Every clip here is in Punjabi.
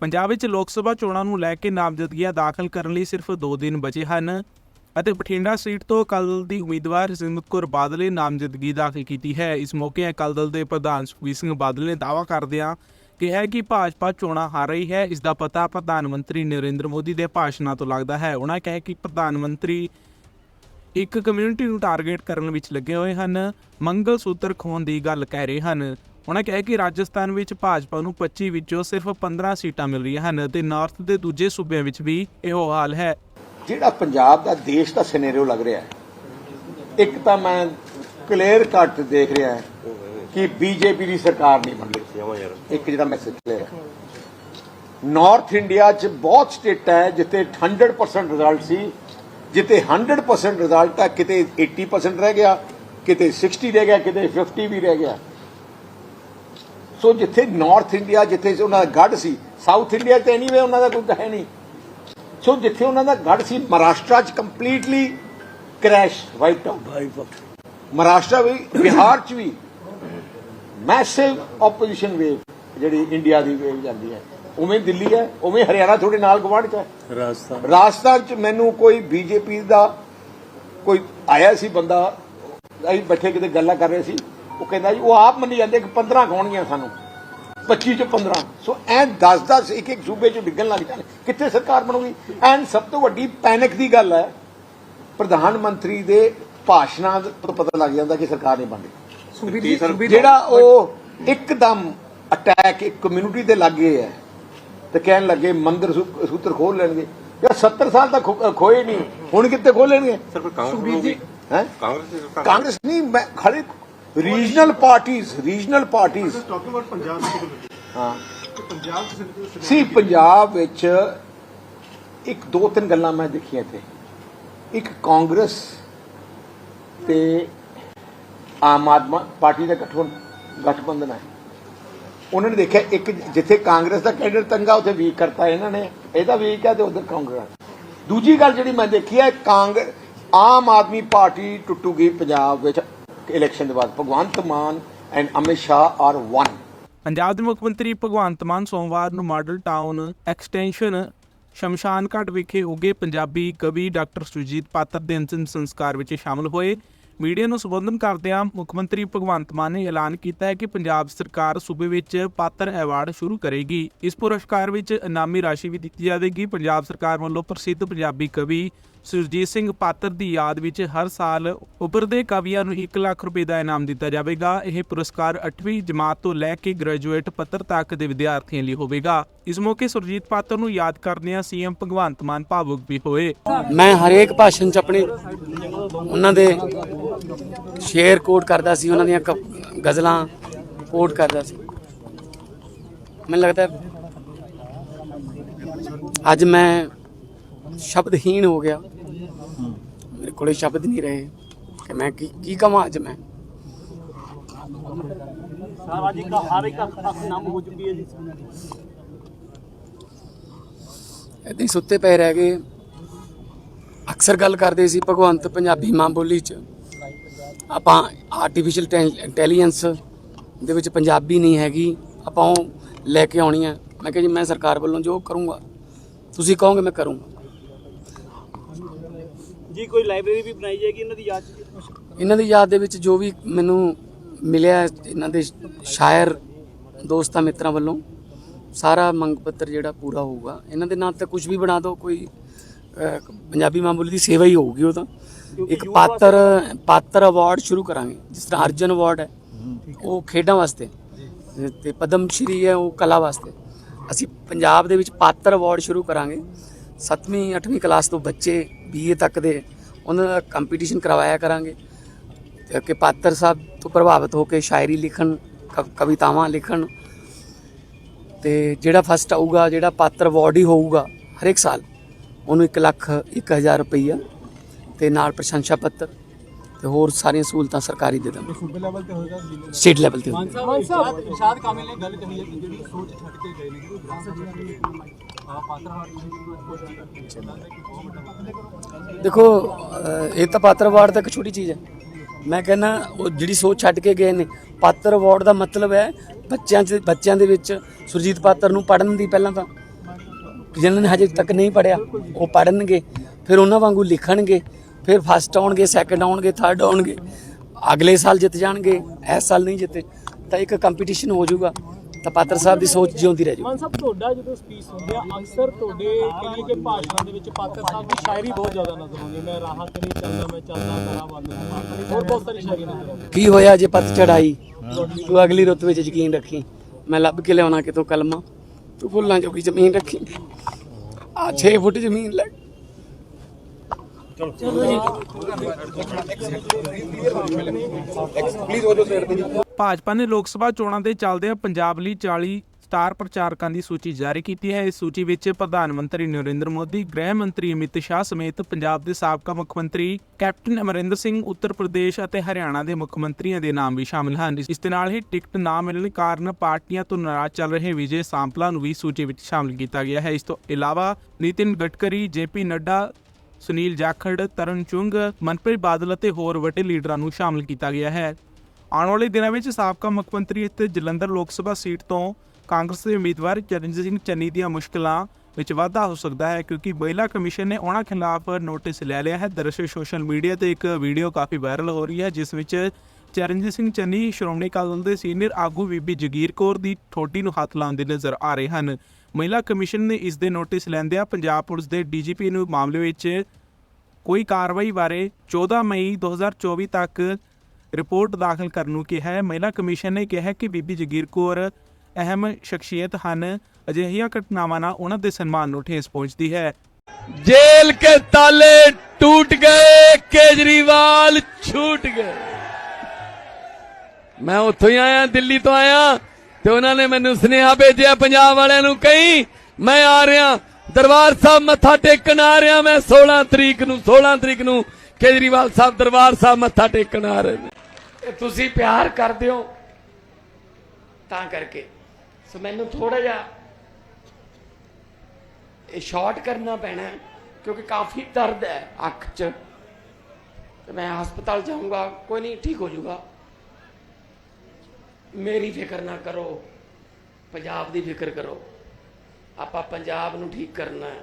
ਪੰਜਾਬ ਵਿੱਚ ਲੋਕ ਸਭਾ ਚੋਣਾਂ ਨੂੰ ਲੈ ਕੇ ਨਾਮਜ਼ਦਗੀਆਂ ਦਾਖਲ ਕਰਨ ਲਈ ਸਿਰਫ 2 ਦਿਨ ਬਚੇ ਹਨ ਅਤੇ ਬਠਿੰਡਾ ਸੀਟ ਤੋਂ ਅਕਾਲੀ ਦਲ ਦੀ ਉਮੀਦਵਾਰ ਸਿਮਰਤ ਕੌਰ ਬਾਦਲ ਨੇ ਨਾਮਜ਼ਦਗੀ ਦਾਖਲ ਕੀਤੀ ਹੈ। ਇਸ ਮੌਕੇ ਅਕਾਲੀ ਦਲ ਦੇ ਪ੍ਰਧਾਨ ਸੁਖਬੀਰ ਸਿੰਘ ਬਾਦਲ ਨੇ ਦਾਅਵਾ ਕਰਦਿਆਂ ਕਿਹਾ ਕਿ ਭਾਜਪਾ ਚੋਣਾਂ ਹਾਰ ਰਹੀ ਹੈ। ਇਸ ਦਾ ਪਤਾ ਪ੍ਰਧਾਨ ਮੰਤਰੀ ਨਰਿੰਦਰ ਮੋਦੀ ਦੇ ਭਾਸ਼ਣਾਂ ਤੋਂ ਲੱਗਦਾ ਹੈ। ਉਹਨਾਂ ਕਿਹਾ ਕਿ ਪ੍ਰਧਾਨ ਮੰਤਰੀ ਇੱਕ ਕਮਿਊਨਿਟੀ ਨੂੰ ਟਾਰਗੇਟ ਕਰਨ ਵਿੱਚ ਲੱਗੇ ਹੋਏ ਹਨ। ਮੰਗਲ ਸੂਤਰ ਖੋਣ ਦੀ ਗੱਲ ਕਹਿ ਰਹੇ ਹਨ। ਉਹਨਾਂ ਕਿਹਾ ਕਿ ਰਾਜਸਥਾਨ ਵਿੱਚ ਭਾਜਪਾ ਨੂੰ 25 ਵਿੱਚੋਂ ਸਿਰਫ 15 ਸੀਟਾਂ ਮਿਲ ਰਹੀਆਂ ਹਨ ਤੇ ਨਾਰਥ ਦੇ ਦੂਜੇ ਸੂਬਿਆਂ ਵਿੱਚ ਵੀ ਇਹੋ ਹਾਲ ਹੈ। ਜਿਹੜਾ ਪੰਜਾਬ ਦਾ ਦੇਸ਼ ਦਾ ਸਿਨੈਰੀਓ ਲੱਗ ਰਿਹਾ ਹੈ ਇੱਕ ਤਾਂ ਮੈਂ ਕਲੀਅਰ ਕੱਟ ਦੇਖ ਰਿਹਾ ਕਿ ਬੀਜੇਪੀ ਦੀ ਸਰਕਾਰ ਨਹੀਂ ਬਣ ਰਹੀ। ਇੱਕ ਜਿਹੜਾ ਮੈਸੇਜ ਕਲੀਅਰ ਹੈ। ਨਾਰਥ ਇੰਡੀਆ 'ਚ ਬਹੁਤ ਸਟੇਟ ਹੈ ਜਿੱਥੇ 100% ਰਿਜ਼ਲਟ ਸੀ ਜਿੱਥੇ 100% ਰਿਜ਼ਲਟ ਹੈ ਕਿਤੇ 80% ਰਹਿ ਗਿਆ ਕਿਤੇ 60 ਰਹਿ ਗਿਆ ਕਿਤੇ 50 ਵੀ ਰਹਿ ਗਿਆ। ਸੋ ਜਿੱਥੇ ਨਾਰਥ ਇੰਡੀਆ ਜਿੱਥੇ ਉਹਨਾਂ ਦਾ ਗੜ ਸੀ ਸਾਊਥ ਇੰਡੀਆ ਤੇ ਐਨੀਵੇ ਉਹਨਾਂ ਦਾ ਕੋਈ ਹੈ ਨਹੀਂ। ਸੋ ਜਿੱਥੇ ਉਹਨਾਂ ਦਾ ਗੜ ਸੀ ਮਹਾਰਾਸ਼ਟਰ ਚ completely crash white out Maharashtra ਵੀ ਬਿਹਾਰ ਚ ਵੀ ਮੈਸਿਵ ਆਪੋਜੀਸ਼ਨ ਵੇਵ ਜਿਹੜੀ ਇੰਡੀਆ ਦੀ ਵੇਵ ਜਾਂਦੀ ਹੈ। ਉਵੇਂ ਦਿੱਲੀ ਹੈ ਉਵੇਂ ਹਰਿਆਣਾ ਤੁਹਾਡੇ ਨਾਲ ਗਵਾਂਢ ਚ ਹੈ। ਰਾਜਸਥਾਨ। ਰਾਜਸਥਾਨ ਚ ਮੈਨੂੰ ਕੋਈ ਬੀਜੇਪੀ ਦਾ ਕੋਈ ਆਇਆ ਸੀ ਬੰਦਾ ਅਸੀਂ ਬੈਠੇ ਕਿਤੇ ਗੱਲਾਂ ਕਰ ਰਹੇ ਸੀ। ਉਹ ਕਹਿੰਦਾ ਜੀ ਉਹ ਆਪ ਮੰਨੀ ਜਾਂਦੇ ਕਿ 15 ਖਾਣਗੀਆਂ ਸਾਨੂੰ। 25 ਚ 15 ਸੋ ਐਂ 10 10 ਇੱਕ ਇੱਕ ਸੂਬੇ ਚ ਡਿੱਗਣ ਲੱਗ ਜਾਣੇ। ਕਿੱਥੇ ਸਰਕਾਰ ਬਣੂਗੀ? ਐਂਡ ਸਭ ਤੋਂ ਵੱਡੀ ਪੈਨਿਕ ਦੀ ਗੱਲ ਹੈ ਪ੍ਰਧਾਨ ਮੰਤਰੀ ਦੇ ਭਾਸ਼ਣਾਂ ਤੋਂ ਪਤਾ ਲੱਗ ਜਾਂਦਾ ਕਿ ਸਰਕਾਰ ਨਹੀਂ ਬਣਦੀ ਜਿਹੜਾ ਉਹ ਇੱਕਦਮ ਅਟੈਕ ਇੱਕ ਕਮਿਊਨਿਟੀ ਦੇ ਲੱਗੇ ਹੈ ਤੇ ਕਹਿਣ ਲੱਗੇ ਮੰਦਰ ਸੂਤਰ ਖੋਲ ਲੈਣਗੇ। ਯਾਰ 70 ਸਾਲ ਤੱਕ ਖੋਏ ਨਹੀਂ ਹੁਣ ਕਿੱਥੇ ਖੋਲਣਗੇ ਸਰ ਕੋਈ ਕਾਂਗਰਸ ਜੀ। ਹੈ? ਕਾਂਗਰਸ ਨਹੀਂ ਮੈਂ ਖੜੇ ਰੀਜਨਲ ਪਾਰਟੀਆਂ ਰੀਜਨਲ ਪਾਰਟੀਆਂ ਟਾਕਿੰਗ ਅਬਾਊਟ ਪੰਜਾਬ. ਹਾਂ ਪੰਜਾਬ ਸੀ ਪੰਜਾਬ ਵਿੱਚ ਇੱਕ ਦੋ ਤਿੰਨ ਗੱਲਾਂ ਮੈਂ ਦੇਖੀਆਂ ਇੱਥੇ ਇੱਕ ਕਾਂਗਰਸ ਤੇ ਆਮ ਆਦਮੀ ਪਾਰਟੀ ਦਾ ਗਠਬੰ ਗਠਬੰਧਨ ਹੈ ਉਹਨਾਂ ਨੇ ਦੇਖਿਆ ਇੱਕ ਜਿੱਥੇ ਕਾਂਗਰਸ ਦਾ ਕੈਂਡੀਡੇਟ ਤੰਗਾ ਉੱਥੇ ਵੀਕ ਕਰਤਾ ਇਹਨਾਂ ਨੇ ਇਹਦਾ ਵੀਕ ਹੈ ਤੇ ਉਧਰ ਕਾਂਗਰਸ ਦੂਜੀ ਗੱਲ ਜਿਹੜੀ ਮੈਂ ਦੇਖੀ ਹੈ ਕਾਂਗਰਸ ਆਮ ਆਦਮੀ ਪਾਰਟੀ ਟੁੱਟੂਗੀ ਪੰਜਾਬ ਵਿੱਚ ਇਲੈਕਸ਼ਨ ਦੇ ਬਾਅਦ, Bhagwant Mann and Amit Shah are one Punjab ਦੇ ਮੁੱਖ ਮੰਤਰੀ ਭਗਵੰਤ ਮਾਨ ਸੋਮਵਾਰ ਨੂੰ ਮਾਡਲ ਟਾਊਨ ਐਕਸਟੈਂਸ਼ਨ ਸ਼ਮਸ਼ਾਨ ਘਾਟ ਵਿਖੇ ਉਗੇ ਪੰਜਾਬੀ ਕਵੀ ਡਾਕਟਰ ਸੁਰਜੀਤ ਪਾਤਰ ਦੇ ਅੰਤਿਮ ਸੰਸਕਾਰ ਵਿੱਚ ਸ਼ਾਮਲ ਹੋਏ। ਮੀਡੀਆ ਨੂੰ ਸੰਬੋਧਨ ਕਰਦਿਆਂ ਮੁੱਖ ਮੰਤਰੀ ਭਗਵੰਤ ਮਾਨ ਨੇ ਐਲਾਨ ਕੀਤਾ ਹੈ ਕਿ ਪੰਜਾਬ ਸਰਕਾਰ ਸੂਬੇ ਵਿੱਚ ਪਾਤਰ ਐਵਾਰਡ ਸ਼ੁਰੂ ਕਰੇਗੀ। ਇਸ ਪੁਰਸਕਾਰ ਵਿੱਚ ਇਨਾਮੀ ਰਾਸ਼ੀ ਵੀ ਦਿੱਤੀ ਜਾਵੇਗੀ। ਪੰਜਾਬ ਸਰਕਾਰ ਵੱਲੋਂ ਪ੍ਰਸਿੱਧ ਪੰਜਾਬੀ ਕਵੀ ਸੁਰਜੀਤ ਸਿੰਘ ਪਾਤਰ ਦੀ ਯਾਦ ਵਿੱਚ ਹਰ ਸਾਲ ਉੱਭਰਦੇ ਕਵੀਆਂ ਨੂੰ 1 ਲੱਖ ਰੁਪਏ ਦਾ ਇਨਾਮ ਦਿੱਤਾ ਜਾਵੇਗਾ। ਇਹ ਪੁਰਸਕਾਰ 8ਵੀਂ ਜਮਾਤ ਤੋਂ ਲੈ ਕੇ ਗ੍ਰੈਜੂਏਟ ਪੱਤਰ ਤੱਕ ਦੇ ਵਿਦਿਆਰਥੀਆਂ ਲਈ ਹੋਵੇਗਾ। ਇਸ ਮੌਕੇ ਸੁਰਜੀਤ ਪਾਤਰ ਨੂੰ ਯਾਦ ਕਰਦਿਆਂ ਸੀਐਮ ਭਗਵੰਤ ਮਾਨ ਭਾਵੁਕ ਵੀ ਹੋਏ। ਮੈਂ ਹਰੇਕ ਭਾਸ਼ਣ ਚ ਆਪਣੇ ਉਹਨਾਂ ਦੇ ਸ਼ੇਅਰ ਕੋਟ ਕਰਦਾ ਸੀ, ਉਹਨਾਂ ਦੀਆਂ ਗਜ਼ਲਾਂ ਕੋਟ ਕਰਦਾ ਸੀ। ਮੈਨੂੰ ਲੱਗਦਾ ਅੱਜ ਮੈਂ ਸ਼ਬਦਹੀਣ ਹੋ ਗਿਆ। ਮੇਰੇ ਕੋਲੇ ਸ਼ਬਦ ਨਹੀਂ ਰਹੇ। ਕਿ ਮੈਂ ਕੀ ਕੀ ਕਹਾਂ ਅੱਜ ਮੈਂ? ਸਾਰਾ ਜੀ। ਸੁੱਤੇ ਪਏ ਰਹਿ ਗਏ ਅਕਸਰ ਗੱਲ ਕਰਦੇ ਸੀ ਭਗਵੰਤ ਪੰਜਾਬੀ ਮਾਂ ਬੋਲੀ ਚ। ਆਪਾਂ ਆਰਟੀਫੀਸ਼ੀਅਲ ਇੰਟੈਲੀਜੈਂਸ ਦੇ ਵਿੱਚ ਪੰਜਾਬੀ ਨਹੀਂ ਹੈਗੀ ਆਪਾਂ ਉਹ ਲੈ ਕੇ ਆਉਣੀ ਹੈ। ਮੈਂ ਕਿਹਾ ਜੀ ਮੈਂ ਸਰਕਾਰ ਵੱਲੋਂ ਜੋ ਕਰੂੰਗਾ ਤੁਸੀਂ ਕਹੋਗੇ ਮੈਂ ਕਰੂੰਗਾ। ਜੀ ਕੋਈ ਲਾਇਬ੍ਰੇਰੀ ਵੀ ਬਣਾਈ ਜਾਏਗੀ ਇਹਨਾਂ ਦੀ ਯਾਦ 'ਚ? ਇਹਨਾਂ ਦੀ ਯਾਦ ਦੇ ਵਿੱਚ ਜੋ ਵੀ ਮੈਨੂੰ ਮਿਲਿਆ ਇਹਨਾਂ ਦੇ ਸ਼ਾਇਰ ਦੋਸਤਾਂ ਮਿੱਤਰਾਂ ਵੱਲੋਂ ਸਾਰਾ ਮੰਗ ਪੱਤਰ ਜਿਹੜਾ ਪੂਰਾ ਹੋਊਗਾ। ਇਹਨਾਂ ਦੇ ਨਾਂ ਤੇ ਕੁਝ ਵੀ ਬਣਾ ਦਿਓ ਕੋਈ ਪੰਜਾਬੀ ਮਾਂ ਬੋਲੀ ਦੀ ਸੇਵਾ ਹੀ ਹੋਊਗੀ ਉਹ ਤਾਂ। ਇੱਕ ਪਾਤਰ ਪਾਤਰ ਅਵਾਰਡ ਸ਼ੁਰੂ ਕਰਾਂਗੇ ਜਿਸ ਤਰ੍ਹਾਂ ਅਰਜਨ ਅਵਾਰਡ ਹੈ ਉਹ ਖੇਡਾਂ ਵਾਸਤੇ। ਤੇ ਪਦਮ ਸ਼੍ਰੀ ਹੈ ਉਹ ਕਲਾ ਵਾਸਤੇ। ਅਸੀਂ ਪੰਜਾਬ ਦੇ ਵਿੱਚ ਪਾਤਰ ਅਵਾਰਡ ਸ਼ੁਰੂ ਕਰਾਂਗੇ। 7ਵੀਂ 8ਵੀਂ ਕਲਾਸ ਤੋਂ ਬੱਚੇ ਬੀਏ ਤੱਕ ਦੇ ਉਹਨਾਂ ਦਾ ਕੰਪੀਟੀਸ਼ਨ ਕਰਵਾਇਆ ਕਰਾਂਗੇ। ਕਿ ਪਾਤਰ ਸਾਹਿਬ ਤੋਂ ਪ੍ਰਭਾਵਿਤ ਹੋ ਕੇ ਸ਼ਾਇਰੀ ਲਿਖਣ ਕਵਿਤਾਵਾਂ ਲਿਖਣ। ਤੇ ਜਿਹੜਾ ਫਸਟ ਆਊਗਾ ਜਿਹੜਾ ਪਾਤਰ ਅਵਾਰਡ ਹੀ ਹੋਊਗਾ ਹਰ ਇੱਕ ਸਾਲ ਉਹਨੂੰ 1 ਲੱਖ 1000 ਰੁਪਈਆ ਤੇ ਨਾਲ ਪ੍ਰਸ਼ੰਸਾ ਪੱਤਰ ਤੇ ਹੋਰ ਸਾਰੀਆਂ ਸਹੂਲਤਾਂ ਸਰਕਾਰੀ ਦੇ ਦਾਂਗੇ ਸੂਬੇ ਲੈਵਲ ਤੇ ਹੋਏਗਾ ਜ਼ਿਲ੍ਹੇ ਸਟੇਟ ਲੈਵਲ ਤੇ ਹੋਊਗਾ। ਸਾਹਿਬ ਇਰਸ਼ਾਦ ਕਾਮਿਲ ਨੇ ਗੱਲ ਕਹੀ ਹੈ ਕਿ ਜਿਹੜੀ ਸੋਚ ਛੱਡ ਕੇ ਗਏ ਨੇ ਕਿ ਵਿਰਾਸਤ ਜਿਹੜੀ ਦੇਖੋ ਇਹ ਤਾਂ ਪਾਤਰ ਅਵਾਰਡ ਤਾਂ ਇੱਕ ਛੋਟੀ ਚੀਜ਼ ਹੈ। ਮੈਂ ਕਹਿੰਦਾ, ਉਹ ਜਿਹੜੀ ਸੋਚ ਛੱਡ ਕੇ ਗਏ ਨੇ, ਪਾਤਰ ਅਵਾਰਡ ਦਾ ਮਤਲਬ ਹੈ ਬੱਚਿਆਂ 'ਚ, ਬੱਚਿਆਂ ਦੇ ਵਿੱਚ ਸੁਰਜੀਤ ਪਾਤਰ ਨੂੰ ਪੜਨ ਦੀ ਪਹਿਲਾਂ ਤਾਂ। ਜਿਨ੍ਹਾਂ ਨੇ ਹਜੇ ਤੱਕ ਨਹੀਂ ਪੜਿਆ ਉਹ ਪੜਨਗੇ ਫਿਰ ਉਹਨਾਂ ਵਾਂਗੂ ਲਿਖਣਗੇ, ਫਿਰ ਫਸਟ ਆਉਣਗੇ ਸੈਕੰਡ ਆਉਣਗੇ ਥਰਡ ਆਉਣਗੇ, ਅਗਲੇ ਸਾਲ ਜਿੱਤ ਜਾਣਗੇ, ਇਸ ਸਾਲ ਨਹੀਂ ਜਿੱਤੇ। ਤਾਂ ਇੱਕ ਕੰਪੀਟੀਸ਼ਨ ਹੋ ਜਾਊਗਾ। ਤਾਂ ਪਾਤਰ ਸਾਹਿਬ ਦੀ ਸੋਚ ਜਿਉਂਦੀ ਰਹਿ ਜਾਊਗੀ ਮਾਨ ਸਾਹਿਬ ਤੁਹਾਡਾ ਜਦੋਂ ਸਪੀਚ ਹੁੰਦੇ ਆ ਅਕਸਰ ਤੁਹਾਡੇ ਕਹੀਏ ਕਿ ਭਾਸ਼ਣਾਂ ਦੇ ਵਿੱਚ ਪਾਤਰ ਸਾਹਿਬ ਦੀ ਸ਼ਾਇਰੀ ਬਹੁਤ ਜ਼ਿਆਦਾ ਨਜ਼ਰ ਆਉਂਦੀ ਹੈ। ਮੈਂ ਰਾਹਾਂ ਤੇ ਨਹੀਂ ਚੱਲਦਾ ਮੈਂ ਚੱਲਦਾ ਕਰਾਂ ਵੱਲ ਨੂੰ। ਹੋਰ ਬਹੁਤ ਸਾਰੀ ਸ਼ਾਇਰੀ ਨਜ਼ਰ ਆਉਂਦੀ ਹੈ। ਕੀ ਹੋਇਆ ਜੇ ਪੱਤ ਚੜਾਈ ਤੂੰ ਅਗਲੀ ਰੁੱਤ ਵਿੱਚ ਯਕੀਨ ਰੱਖੀ ਮੈਂ ਲੱਭ ਕੇ ਲਿਆਉਣਾ ਕਿਤੋਂ ਕਲਮਾ ਤੂੰ ਫੁੱਲਾਂ ਜੋਗੀ ਜ਼ਮੀਨ ਰੱਖੀ ਆ 6 ਫੁੱਟ ਜ਼ਮੀਨ ਲੈ ਭਾਜਪਾ ਨੇ ਲੋਕ ਸਭਾ ਚੋਣਾਂ ਦੇ ਚੱਲਦਿਆਂ ਪੰਜਾਬ ਲਈ 40 ਸਟਾਰ ਪ੍ਰਚਾਰਕਾਂ ਦੀ ਸੂਚੀ ਜਾਰੀ ਕੀਤੀ ਹੈ। ਇਸ ਸੂਚੀ ਵਿੱਚ ਪ੍ਰਧਾਨ ਮੰਤਰੀ ਨਰਿੰਦਰ ਮੋਦੀ, ਗ੍ਰਹਿ ਮੰਤਰੀ ਅਮਿਤ ਸ਼ਾਹ ਸਮੇਤ ਪੰਜਾਬ ਦੇ ਸਾਬਕਾ ਮੁੱਖ ਮੰਤਰੀ ਕੈਪਟਨ ਅਮਰਿੰਦਰ ਸਿੰਘ, ਉੱਤਰ ਪ੍ਰਦੇਸ਼ ਅਤੇ ਹਰਿਆਣਾ ਦੇ ਮੁੱਖ ਮੰਤਰੀਆਂ ਦੇ ਨਾਮ ਵੀ ਸ਼ਾਮਿਲ ਹਨ। ਇਸ ਦੇ ਨਾਲ ਹੀ ਟਿਕਟ ਨਾ ਮਿਲਣ ਕਾਰਨ ਪਾਰਟੀਆਂ ਤੋਂ ਨਾਰਾਜ਼ ਚੱਲ ਰਹੇ ਵਿਜੇ ਸਾਂਪਲਾ ਨੂੰ ਵੀ ਸੂਚੀ ਵਿੱਚ ਸ਼ਾਮਿਲ ਕੀਤਾ ਗਿਆ ਹੈ। ਇਸ ਤੋਂ ਇਲਾਵਾ ਨਿਤਿਨ ਗਡਕਰੀ, ਜੇਪੀ ਨੱਡਾ, ਸੁਨੀਲ ਜਾਖੜ, ਤਰਨ ਚੁੰਗ, ਮਨਪ੍ਰੀਤ ਬਾਦਲ ਅਤੇ ਹੋਰ ਵੱਡੇ ਲੀਡਰਾਂ ਨੂੰ ਸ਼ਾਮਿਲ ਕੀਤਾ ਗਿਆ ਹੈ। ਆਉਣ ਵਾਲੇ ਦਿਨਾਂ ਵਿੱਚ ਸਾਬਕਾ ਮੁੱਖ ਮੰਤਰੀ ਅਤੇ ਜਲੰਧਰ ਲੋਕ ਸਭਾ ਸੀਟ ਤੋਂ ਕਾਂਗਰਸ ਦੇ ਉਮੀਦਵਾਰ ਚਰਨਜੀਤ ਸਿੰਘ ਚੰਨੀ ਦੀਆਂ ਮੁਸ਼ਕਲਾਂ ਵਿੱਚ ਵਾਧਾ ਹੋ ਸਕਦਾ ਹੈ ਕਿਉਂਕਿ ਮਹਿਲਾ ਕਮਿਸ਼ਨ ਨੇ ਉਹਨਾਂ ਖਿਲਾਫ ਨੋਟਿਸ ਲੈ ਲਿਆ ਹੈ। ਦਰਅਸਲ ਸੋਸ਼ਲ ਮੀਡੀਆ ਤੇ ਇੱਕ ਵੀਡੀਓ ਕਾਫੀ ਵਾਇਰਲ ਹੋ ਰਹੀ ਹੈ, ਜਿਸ ਵਿੱਚ ਚਰਨਜੀਤ ਸਿੰਘ ਚੰਨੀ, ਸ਼੍ਰੋਮਣੀ ਅਕਾਲੀ ਦਲ ਦੇ ਸੀਨੀਅਰ ਆਗੂ ਬੀਬੀ ਜਗੀਰ ਕੌਰ ਦੀ ਠੋਡੀ ਨੂੰ ਹੱਥ ਲਾਉਂਦੇ ਨਜ਼ਰ ਆ ਰਹੇ ਹਨ। ਮਹਿਲਾ ਕਮਿਸ਼ਨ ਨੇ ਇਸ ਦੇ ਨੋਟਿਸ ਲੈਂਦਿਆਂ ਪੰਜਾਬ ਪੁਲਿਸ ਦੇ ਡੀਜੀਪੀ ਨੂੰ ਮਾਮਲੇ ਵਿੱਚ ਕੋਈ ਕਾਰਵਾਈ ਬਾਰੇ 14 ਮਈ 2024 ਤੱਕ ਰਿਪੋਰਟ ਦਾਖਲ ਕਰਨ ਨੂੰ ਕਿਹਾ ਹੈ। ਮਹਿਲਾ ਕਮਿਸ਼ਨ ਨੇ ਕਿਹਾ ਕਿ ਬੀਬੀ ਜਗੀਰ ਕੌਰ ਅਹਿਮ ਸ਼ਖਸੀਅਤ ਹਨ। ਅਜਿਹੀਆਂ ਘਟਨਾਵਾਂ ਨਾਲ ਉਹਨਾਂ ਦੇ ਸਨਮਾਨ ਨੂੰ ਠੇਸ ਪਹੁੰਚਦੀ ਹੈ। ਜੇਲ੍ਹ ਕੇ ਤਾਲੇ ਟूट ਗਏ, ਕੇਜਰੀਵਾਲ ਛੂਟ ਗਏ। ਮੈਂ ਉੱਥੋਂ ਹੀ ਆਇਆ, ਦਿੱਲੀ ਤੋਂ ਆਇਆ ਤੇ ਉਹਨਾਂ ਨੇ ਮੈਨੂੰ ਸੁਨੇਹਾ ਭੇਜਿਆ, ਪੰਜਾਬ ਵਾਲਿਆਂ ਨੂੰ ਕਹੀ, ਮੈਂ ਆ ਰਿਹਾ। ਦਰਬਾਰ ਸਾਹਿਬ ਮੱਥਾ ਟੇਕਣ ਆ ਰਿਹਾ ਮੈਂ 16 ਤਰੀਕ ਨੂੰ 16 ਤਰੀਕ ਨੂੰ ਕੇਜਰੀਵਾਲ ਸਾਹਿਬ ਦਰਬਾਰ ਸਾਹਿਬ ਮੱਥਾ ਟੇਕਣ ਆ ਰਹੇ ਨੇ। ਇਹ ਤੁਸੀਂ ਪਿਆਰ ਕਰਦੇ ਹੋ। ਤਾਂ ਕਰਕੇ। ਸੋ ਮੈਨੂੰ ਥੋੜਾ ਜਿਹਾ ਇਹ ਸ਼ਾਰਟ ਕਰਨਾ ਪੈਣਾ ਕਿਉਂਕਿ ਕਾਫੀ ਦਰਦ ਹੈ ਅੱਖ 'ਚ। ਤੇ ਮੈਂ ਹਸਪਤਾਲ ਜਾਊਂਗਾ, ਕੋਈ ਨਹੀਂ, ਠੀਕ ਹੋ ਜਾਊਗਾ। ਮੇਰੀ ਫਿਕਰ ਨਾ ਕਰੋ, ਪੰਜਾਬ ਦੀ ਫਿਕਰ ਕਰੋ। ਆਪਾਂ ਪੰਜਾਬ ਨੂੰ ਠੀਕ ਕਰਨਾ ਹੈ।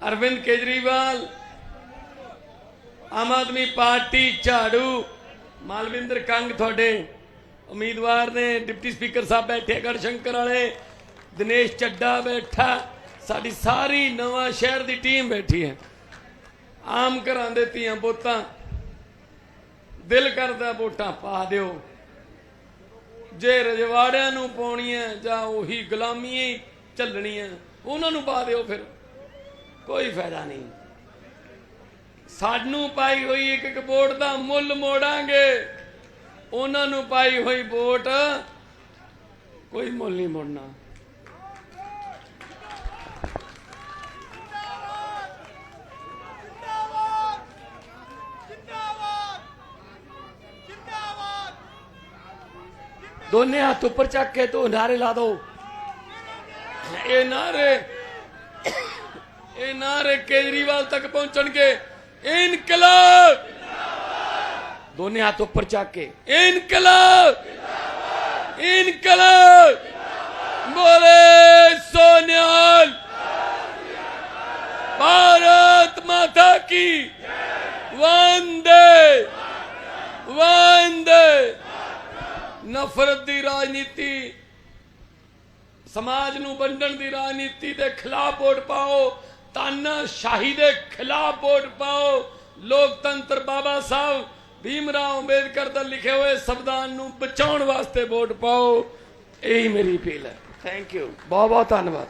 ਅਰਵਿੰਦ ਕੇਜਰੀਵਾਲ ਆਮ ਆਦਮੀ ਪਾਰਟੀ ਝਾੜੂ ਮਾਲਵਿੰਦਰ ਕੰਗ ਤੁਹਾਡੇ ਉਮੀਦਵਾਰ ਨੇ ਡਿਪਟੀ ਸਪੀਕਰ ਸਾਹਿਬ ਬੈਠੇ ਗੜਸ਼ੰਕਰ ਵਾਲੇ ਦਿਨੇਸ਼ ਚੱਡਾ ਬੈਠਾ ਸਾਡੀ ਸਾਰੀ ਨਵਾਂ ਸ਼ਹਿਰ ਦੀ ਟੀਮ ਬੈਠੀ ਹੈ ਆਮ ਘਰਾਂ ਦੇ ਧੀਆਂ ਬੋਤਾਂ ਦਿਲ ਕਰਦਾ ਵੋਟਾਂ ਪਾ ਦਿਓ ਜੇ ਰਜਵਾੜਿਆਂ ਨੂੰ ਪਾਉਣੀਆਂ ਜਾਂ ਉਹੀ ਗੁਲਾਮੀਆਂ ਹੀ ਚੱਲਣੀਆਂ ਉਹਨਾਂ ਨੂੰ ਪਾ ਦਿਓ ਫਿਰ ਕੋਈ ਫਾਇਦਾ ਨਹੀਂ। ਸਾਨੂੰ ਪਾਈ ਹੋਈ ਇੱਕ ਇੱਕ ਵੋਟ ਦਾ ਮੁੱਲ ਮੋੜਾਂਗੇ। ਉਹਨਾਂ ਨੂੰ ਪਾਈ ਹੋਈ ਵੋਟ ਕੋਈ ਮੁੱਲ ਨਹੀਂ ਮੋੜਨਾ। ਦੋਨੇ ਹੱਥ ਉੱਪਰ ਚੱਕ ਕੇ ਤੂੰ ਨਾਰੇ ਲਾ ਦੋ। ਇਹ ਨਾਰੇ ਇਹ ਨਾਰੇ ਕੇਜਰੀਵਾਲ ਤੱਕ ਪਹੁੰਚਣਗੇ। ਇਨਕਲਾਬ! ਦੋਨੇ ਹੱਥ ਉੱਪਰ ਚੱਕ ਕੇ। ਇਨਕਲਾਬ! ਇਨਕਲਾਬ! ਬੋਲੇ ਸੋਨਿਆਲ! ਭਾਰਤ ਮਾਤਾ ਕੀ? ਵੰਦੇ! ਵੰਦੇ! ਨਫ਼ਰਤ ਦੀ ਰਾਜਨੀਤੀ ਸਮਾਜ ਨੂੰ ਵੰਡਣ ਦੀ ਰਾਜਨੀਤੀ ਦੇ ਖਿਲਾਫ ਵੋਟ ਪਾਓ। ਤਾਨਾਸ਼ਾਹੀ ਦੇ ਖਿਲਾਫ ਵੋਟ ਪਾਓ। ਲੋਕਤੰਤਰ ਬਾਬਾ ਸਾਹਿਬ ਭੀਮਰਾਓ ਅੰਬੇਦਕਰ ਦਾ ਲਿਖੇ ਹੋਏ ਸੰਵਿਧਾਨ ਨੂੰ ਬਚਾਉਣ ਵਾਸਤੇ ਵੋਟ ਪਾਓ। ਇਹੀ ਮੇਰੀ ਅਪੀਲ ਹੈ। ਥੈਂਕ ਯੂ ਬਹੁਤ ਬਹੁਤ ਧੰਨਵਾਦ।